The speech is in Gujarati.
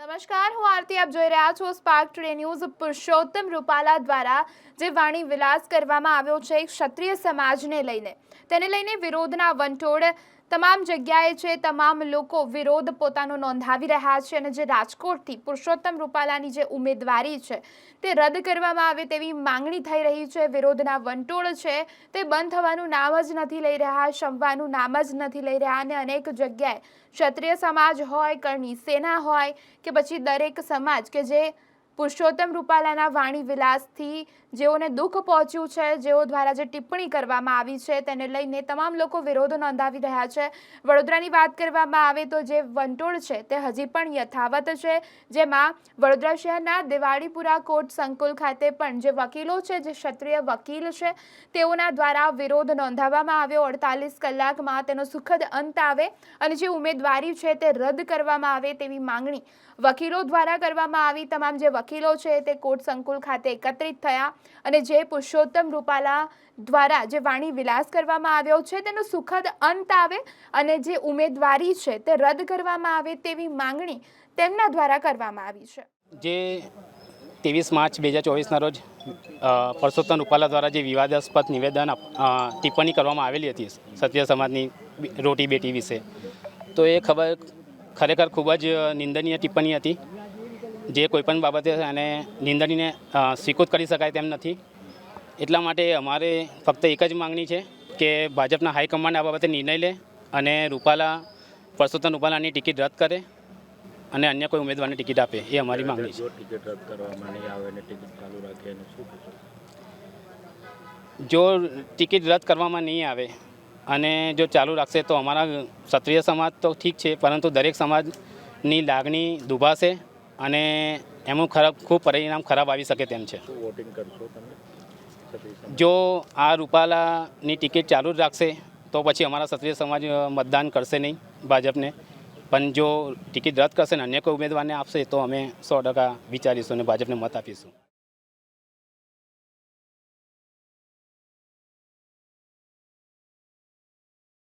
નમસ્કાર, હું આરતી, આપ જોઈ રહ્યા છો spark today news Purushottam Rupala દ્વારા જે વાણી વિલાસ કરવામાં આવ્યો છે ક્ષત્રિય સમાજને લઈને. તેને લઈને વિરોધના વંટોળ તમામ જગ્યાએ છે તમામ લોકો વિરોધ પોતાનો નોંધાવી રહ્યા છે અને જે રાજકોટથી પુરુષોત્તમ રૂપાલાની જે ઉમેદવારી છે તે રદ કરવામાં આવે તેવી માંગણી થઈ રહી છે. વિરોધના વંટોળ છે તે બંધ થવાનું નામ જ નથી લઈ રહ્યા, શમવાનું નામ જ નથી લઈ રહ્યા અને અનેક જગ્યાએ ક્ષત્રિય સમાજ હોય, કરણી સેના હોય કે પછી દરેક સમાજ કે જે પુરુષોત્તમ રૂપાલાના વાણી વિલાસથી જેઓને દુઃખ પહોંચ્યું છે, જેઓ દ્વારા જે ટિપ્પણી કરવામાં આવી છે, તેને લઈને તમામ લોકો વિરોધ નોંધાવી રહ્યા છે. વડોદરાની વાત કરવામાં આવે તો જે વંટોળ છે, તે હજી પણ યથાવત છે. જેમાં વડોદરા શહેરના દિવાળીપુરા કોર્ટ સંકુલ ખાતે પણ જે વકીલો છે, જે ક્ષત્રિય વકીલ છે, તેઓના દ્વારા વિરોધ નોંધાવવામાં આવ્યો. અડતાલીસ કલાકમાં તેનો સુખદ અંત આવે અને જે ઉમેદવારી છે, તે રદ કરવામાં આવે તેવી માંગણી વકીલો દ્વારા કરવામાં આવી. તમામ જે વકીલો છે તે કોર્ટ સંકુલ ખાતે એકત્રિત થયા અને જે પુરુષોત્તમ રૂપાલા દ્વારા જે વાણી વિલાસ કરવામાં આવ્યો છે તેનો સુખદ અંત આવે અને જે ઉમેદવારી છે તે રદ કરવામાં આવે તેવી માંગણી તેમના દ્વારા કરવામાં આવી છે. જે ત્રેવીસ માર્ચ બે હજાર ચોવીસના રોજ પરસોત્તમ રૂપાલા દ્વારા જે વિવાદાસ્પદ નિવેદન ટિપ્પણી કરવામાં આવેલી હતી સત્ય સમાજની રોટી બેટી વિશે. તો એ ખબર ખરેખર ખૂબ જ નિંદનીય ટિપ્પણી હતી. જે કોઈપણ બાબતે અને નિંદણીને સ્વીકૃત કરી શકાય તેમ નથી. એટલા માટે અમારે ફક્ત એક જ માંગણી છે કે ભાજપના હાઈકમાન્ડ આ બાબતે નિર્ણય લે અને રૂપાલા પરસોત્તમ રૂપાલાની ટિકિટ રદ કરે અને અન્ય કોઈ ઉમેદવારને ટિકિટ આપે એ અમારી માંગણી છે. ટિકિટ રદ કરવામાં નહીં આવે ને ટિકિટ ચાલુ રાખે એને શું જો ટિકિટ રદ કરવામાં નહીં આવે અને જો ચાલુ રાખશે તો અમારા ક્ષત્રિય સમાજ તો ઠીક છે પરંતુ દરેક સમાજની લાગણી દુભાશે. અને એનું ખરાબ ખૂબ પરિણામ ખરાબ આવી શકે તેમ છે. વોટિંગ કરશો તમે? જો આ રૂપાલાની ટિકિટ ચાલુ જ રાખશે તો પછી અમારા ક્ષત્રિય સમાજ મતદાન કરશે નહીં ભાજપને. પણ જો ટિકિટ રદ કરશે ને અન્ય કોઈ ઉમેદવારને આપશે તો અમે સો ટકા વિચારીશું અને ભાજપને મત આપીશું.